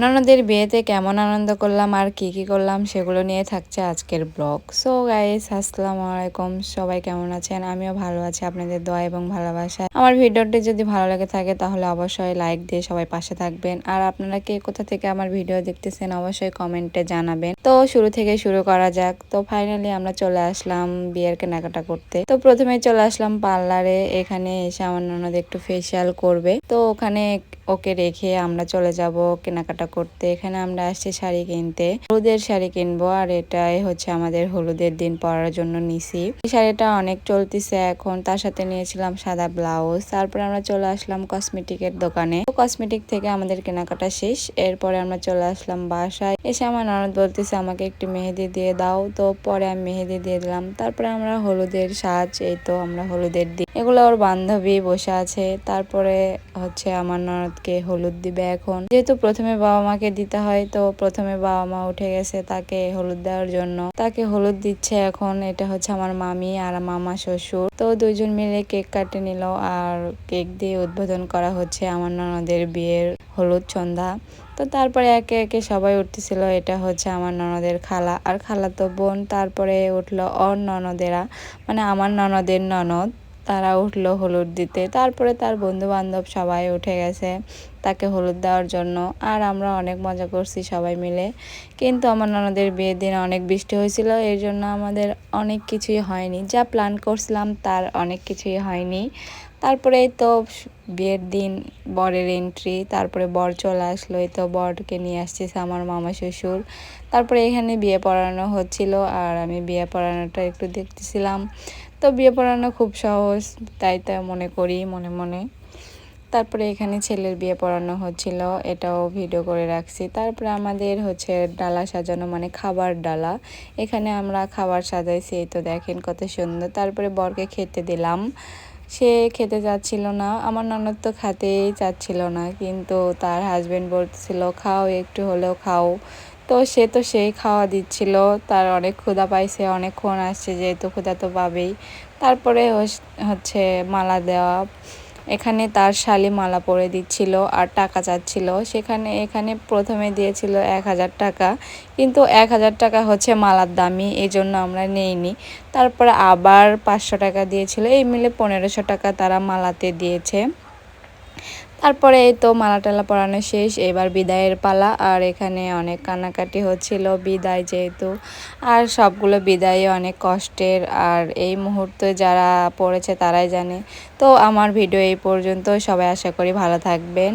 ননদের বিয়েতে কেমন আনন্দ করলাম আর কি কি করলাম সেগুলো নিয়ে থাকছে আজকের ব্লগ। সো গাইস আসসালামু আলাইকুম। সবাই কেমন আছেন? আমিও ভালো আছি, আপনাদের দোয়া এবং ভালোবাসা আমার ভিডিওটি যদি ভালো লেগে থাকে, তাহলে অবশ্যই লাইক দিয়ে সবাই পাশে থাকবেন। আর আপনারা কে কোথা থেকে আমার ভিডিও দেখতেছেন, অবশ্যই কমেন্টে জানাবেন। তো, শুরু থেকে শুরু করা যাক। তো ফাইনালি আমরা চলে আসলাম বিয়ের কেনাকাটা করতে। তো প্রথমে চলে আসলাম পার্লারে। এখানে এসে আমার ননদ একটু ফেসিয়াল করবে। তো, ওখানে ওকে রেখে আমরা চলে যাব কেনাকাটা করতে। এখানে আমরা আসছি শাড়ি কিনতে। হলুদের শাড়ি কিনবো, আর এটাই হচ্ছে আমাদের হলুদের দিন পরার জন্য নিছি। এই শাড়িটা অনেক চলতেছে এখন। তার সাথে নিয়েছিলাম সাদা ব্লাউজ। তারপরে আমরা চলে আসলাম কসমেটিকের দোকানে। কসমেটিক থেকে আমাদের কেনাকাটা শেষ। এরপরে আমরা চলে আসলাম বাসায়। এসে আমার ননদ বলতেছে, আমাকে একটু মেহেদি দিয়ে দাও। তো পরে আমি মেহেদি দিয়ে দিলাম। তারপরে আমরা হলুদের সাজ, এই তো আমরা হলুদের দিন এগুলো ওর বান্ধবী বসে আছে। তারপরে হচ্ছে আমার ননদকে হলুদ দিবে এখন। যেহেতু প্রথমে বাবা মাকে দিতে হয়, তো প্রথমে বাবা মা উঠে গেছে তাকে হলুদ দেওয়ার জন্য। তাকে হলুদ দিচ্ছে এখন, এটা হচ্ছে আমার মামি আর মামা শ্বশুর। তো দুইজন মিলে কেক কাটে নিল আর কেক দিয়ে উদ্বোধন করা হচ্ছে আমার ননদের বিয়ের হলুদ সন্ধ্যা তো তারপরে একে একে সবাই উঠতেছিল, এটা হচ্ছে আমার ননদের খালা। আর খালা তো বোন, তারপরে উঠল অর ননদেরা মানে আমার ননদের ননদ। তারা উঠল হলুদ দিতে। তারপরে তার বন্ধু বান্ধব সবাই উঠে গেছে তাকে হলুদ দেওয়ার জন্য। আর আমরা অনেক মজা করছি সবাই মিলে। কিন্তু আমার ননদের বিয়ের দিন অনেক বৃষ্টি হয়েছিল, এর জন্য আমাদের অনেক কিছুই হয়নি। যা প্ল্যান করছিলাম তার অনেক কিছুই হয়নি। তারপরে তো বিয়ের দিন, বরের এন্ট্রি তারপরে বর চলে আসলো। এই তো বরকে নিয়ে আসছিস আমার মামা শ্বশুর। তারপরে এখানে বিয়ে পড়ানো হচ্ছিল আর আমি বিয়ে পড়ানোটা একটু দেখতেছিলাম। তো বিয়ে পড়ানো খুব সহজ, তাই তাই মনে করি, মনে মনে। তারপরে এখানে ছেলের বিয়ে পড়ানো হচ্ছিল, এটাও ভিডিও করে রাখছি। তারপরে আমাদের হচ্ছে ডালা সাজানো মানে খাবার ডালা। এখানে আমরা খাবার সাজাইছি, এই তো দেখেন কত সুন্দর। তারপরে বরকে খেতে দিলাম। সে খেতে চাচ্ছিল না, আমার ননদ তো খাতেই চাচ্ছিল না, কিন্তু তার হাজব্যান্ড বলছিল খাও, একটু হলেও খাও। তো সে তো সেই খাওয়া দিচ্ছিল। তার অনেক ক্ষুধা পাইছে, অনেকক্ষণ আসছে যেহেতু ক্ষুধা তো পাবেই। তারপরে হচ্ছে মালা দেওয়া। এখানে তার শালি মালা পরে দিচ্ছিল আর টাকা চাচ্ছিল। সেখানে, এখানে প্রথমে দিয়েছিল এক হাজার টাকা। কিন্তু এক হাজার টাকা হচ্ছে মালার দামি এই জন্য আমরা নেইনি। তারপরে আবার পাঁচশো টাকা দিয়েছিল। এই মিলে পনেরোশো টাকা তারা মালাতে দিয়েছে। তারপরে এই তো মালা টালা পরানো শেষ, এবার বিদায়ের পালা। আর এখানে অনেক কান্নাকাটি হচ্ছিল বিদায় যেহেতু। আর সবগুলো বিদায় অনেক কষ্টের। আর এই মুহূর্তে যারা পড়েছে তারাই জানে। তো আমার ভিডিও এই পর্যন্ত। সবাই আশা করি ভালো থাকবেন।